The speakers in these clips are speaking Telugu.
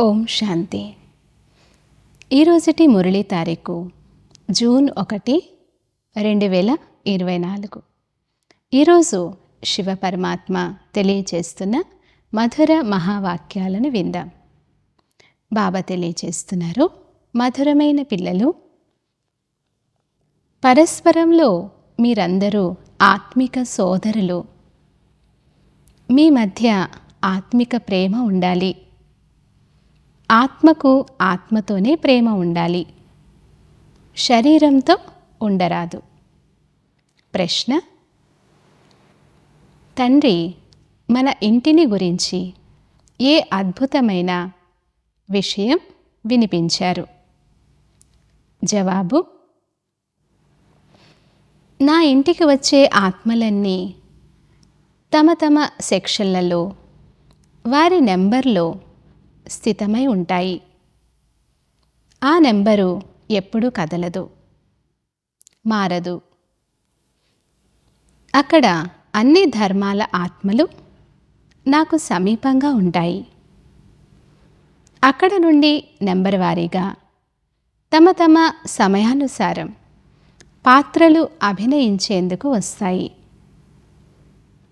ఓం శాంతి. ఈరోజుటి మురళీ తారీఖు జూన్ ఒకటి రెండు వేల ఇరవై నాలుగు. ఈరోజు శివ పరమాత్మ తెలియచేస్తున్న మధుర మహావాక్యాలను విందాం. బాబా తెలియచేస్తున్నారు మధురమైన పిల్లలు పరస్పరంలో మీరందరూ ఆత్మిక సోదరులు. మీ మధ్య ఆత్మిక ప్రేమ ఉండాలి. ఆత్మకు ఆత్మతోనే ప్రేమ ఉండాలి. శరీరంతో ఉండరాదు. ప్రశ్న తండ్రి మన ఇంటిని గురించి ఏ అద్భుతమైన విషయం వినిపించారు? జవాబు నా ఇంటికి వచ్చే ఆత్మలన్నీ తమ తమ సెక్షన్లలో వారి నెంబర్లో స్థితమై ఉంటాయి. ఆ నెంబరు ఎప్పుడూ కదలదు. మారదు. అక్కడ అన్ని ధర్మాల ఆత్మలు నాకు సమీపంగా ఉంటాయి. అక్కడ నుండి నెంబర్ వారీగా తమ తమ సమయానుసారం పాత్రలు అభినయించేందుకు వస్తాయి.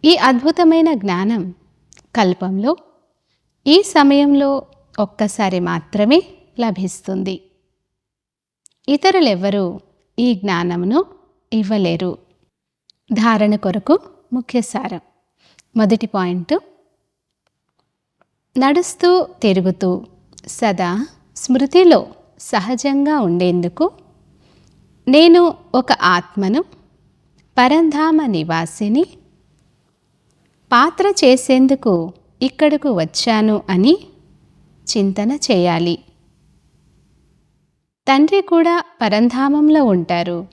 ఈ అద్భుతమైన జ్ఞానం కల్పంలో ఈ సమయంలో ఒక్కసారి మాత్రమే లభిస్తుంది. ఇతరులెవ్వరూ ఈ జ్ఞానమును ఇవ్వలేరు. ధారణ కొరకు ముఖ్య సారం. మొదటి పాయింట్. నడుస్తూ తిరుగుతూ సదా స్మృతిలో సహజంగా ఉండేందుకు నేను ఒక ఆత్మను పరంధామ నివాసిని పాత్ర చేసేందుకు ఇక్కడకు వచ్చాను అని చింతన చేయాలి. తండ్రి కూడా పరంధామంలో ఉంటారు.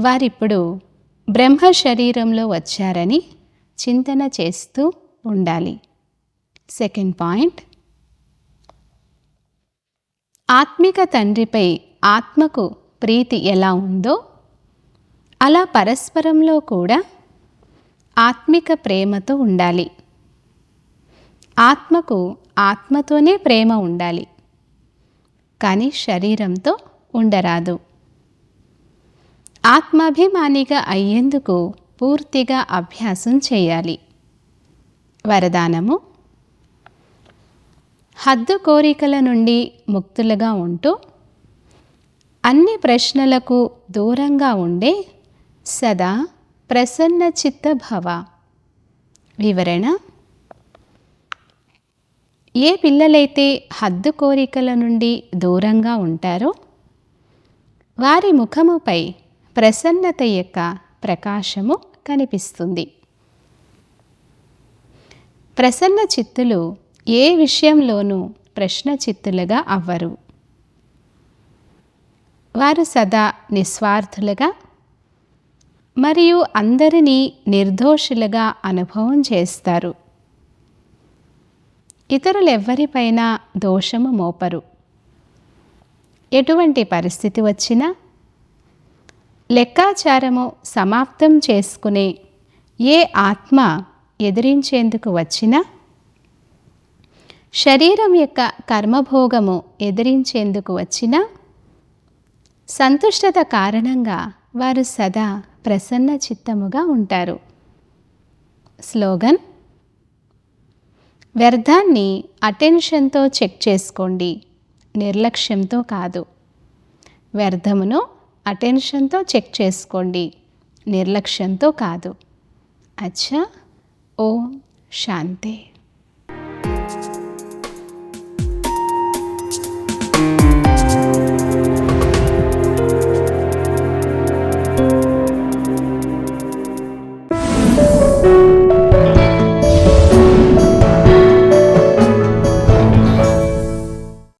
వారిప్పుడు బ్రహ్మ శరీరంలో వచ్చారని చింతన చేస్తూ ఉండాలి. Second point. ఆత్మిక తండ్రిపై ఆత్మకు ప్రీతి ఎలా ఉందో అలా పరస్పరంలో కూడా ఆత్మిక ప్రేమతో ఉండాలి. ఆత్మకు ఆత్మతోనే ప్రేమ ఉండాలి. కానీ శరీరంతో ఉండరాదు. ఆత్మాభిమానిగా అయ్యేందుకు పూర్తిగా అభ్యాసం చేయాలి. వరదానము హద్దు కోరికల నుండి ముక్తులుగా ఉంటూ అన్ని ప్రశ్నలకు దూరంగా ఉండే సదా ప్రసన్న చిత్త భవ వివరణ ఏ పిల్లలైతే హద్దు కోరికల నుండి దూరంగా ఉంటారో వారి ముఖముపై ప్రసన్నత యొక్క ప్రకాశము కనిపిస్తుంది. ప్రసన్న చిత్తులు ఏ విషయంలోనూ ప్రశ్న చిత్తులుగా అవ్వరు. వారు సదా నిస్వార్థులుగా మరియు అందరినీ నిర్దోషులుగా అనుభవం చేస్తారు. ఇతరులెవ్వరిపైన దోషము మోపరు. ఎటువంటి పరిస్థితి వచ్చినా లెక్కాచారము సమాప్తం చేసుకునే ఏ ఆత్మ ఎదిరించేందుకు వచ్చినా శరీరం యొక్క కర్మభోగము ఎదిరించేందుకు వచ్చినా సంతుష్టత కారణంగా వారు సదా ప్రసన్న చిత్తముగా ఉంటారు. స్లోగన్ వ్యర్థాన్ని అటెన్షన్తో చెక్ చేసుకోండి. నిర్లక్ష్యంతో కాదు. వ్యర్థమును అటెన్షన్తో చెక్ చేసుకోండి. నిర్లక్ష్యంతో కాదు. అచ్చా. ఓం శాంతి.